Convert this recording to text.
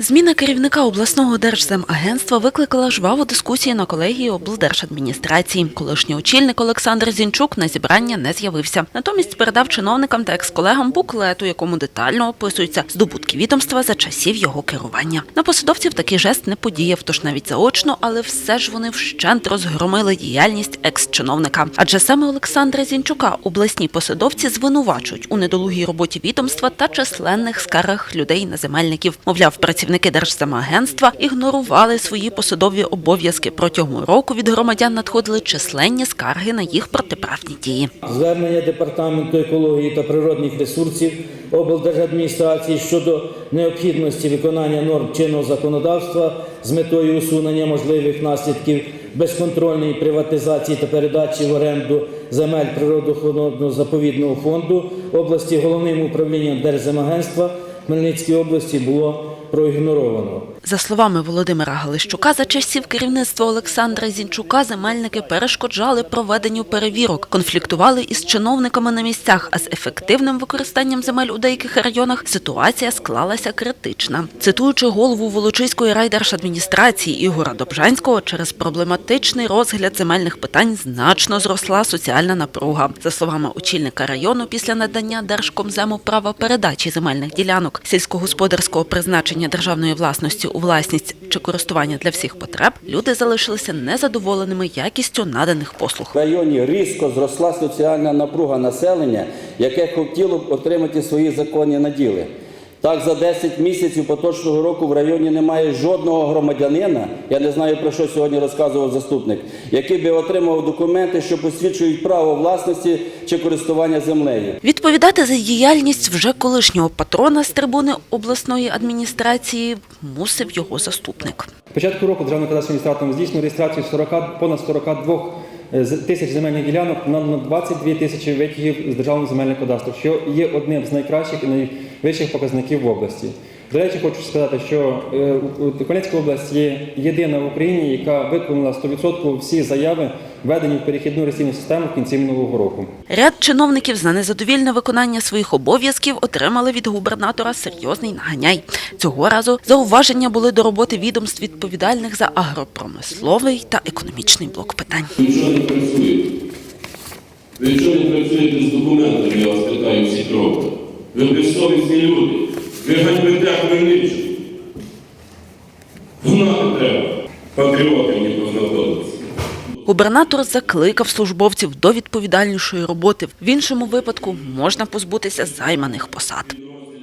Зміна керівника обласного держземагентства викликала жваву дискусію на колегії облдержадміністрації. Колишній очільник Олександр Зінчук на зібрання не з'явився. Натомість передав чиновникам та екс-колегам буклет, у якому детально описуються здобутки відомства за часів його керування. На посадовців такий жест не подіяв, тож навіть заочно, але все ж вони вщент розгромили діяльність екс-чиновника. Адже саме Олександра Зінчука обласні посадовці звинувачують у недолугій роботі відомства та численних скаргах людей на земельників. Мовляв, працівники Держземагентства ігнорували свої посадові обов'язки. Протягом року від громадян надходили численні скарги на їх протиправні дії. Звернення департаменту екології та природних ресурсів облдержадміністрації щодо необхідності виконання норм чинного законодавства з метою усунення можливих наслідків безконтрольної приватизації та передачі в оренду земель природоохоронного заповідного фонду області головним управлінням Держземагентства Хмельницької області було проігноровано. За словами Володимира Галищука, за часів керівництва Олександра Зінчука земельники перешкоджали проведенню перевірок, конфліктували із чиновниками на місцях, а з ефективним використанням земель у деяких районах ситуація склалася критична. Цитуючи голову Волочиської райдержадміністрації Ігора Добжанського, через проблематичний розгляд земельних питань значно зросла соціальна напруга. За словами очільника району, після надання Держкомзему права передачі земельних ділянок сільськогосподарського призначення державної власності у власність чи користування для всіх потреб, люди залишилися незадоволеними якістю наданих послуг. В районі різко зросла соціальна напруга населення, яке хотіло б отримати свої законні наділи. Так, за 10 місяців поточного року в районі немає жодного громадянина, я не знаю про що сьогодні розказував заступник, який би отримав документи, що посвідчують право власності чи користування землею. Відповідати за діяльність вже колишнього патрона з трибуни обласної адміністрації мусив його заступник. Початку року Державним кадастровим адміністратором здійснено реєстрацію 40, понад 42 з- тисяч земельних ділянок на на 22 тисячі витягів з державного земельного кадастру, що є одним з найкращих і найвищих показників в області. До речі, хочу сказати, що е, у- Хмельницька область є єдина в Україні, яка виконала 100% всі заяви, введені в перехідну реєстраційну систему в кінці минулого року. Ряд чиновників за незадовільне виконання своїх обов'язків отримали від губернатора серйозний наганяй. Цього разу зауваження були до роботи відомств відповідальних за агропромисловий та економічний блок питань. Ви нічого не працюєте. Ви нічого не працюєте з документами, я вас питаю всі кроки. Ви безсовісні люди. Ви ганьбите Хмельниччину. Гнати треба. Патріоти мені познаходитися. Губернатор закликав службовців до відповідальнішої роботи. В іншому випадку можна позбутися займаних посад.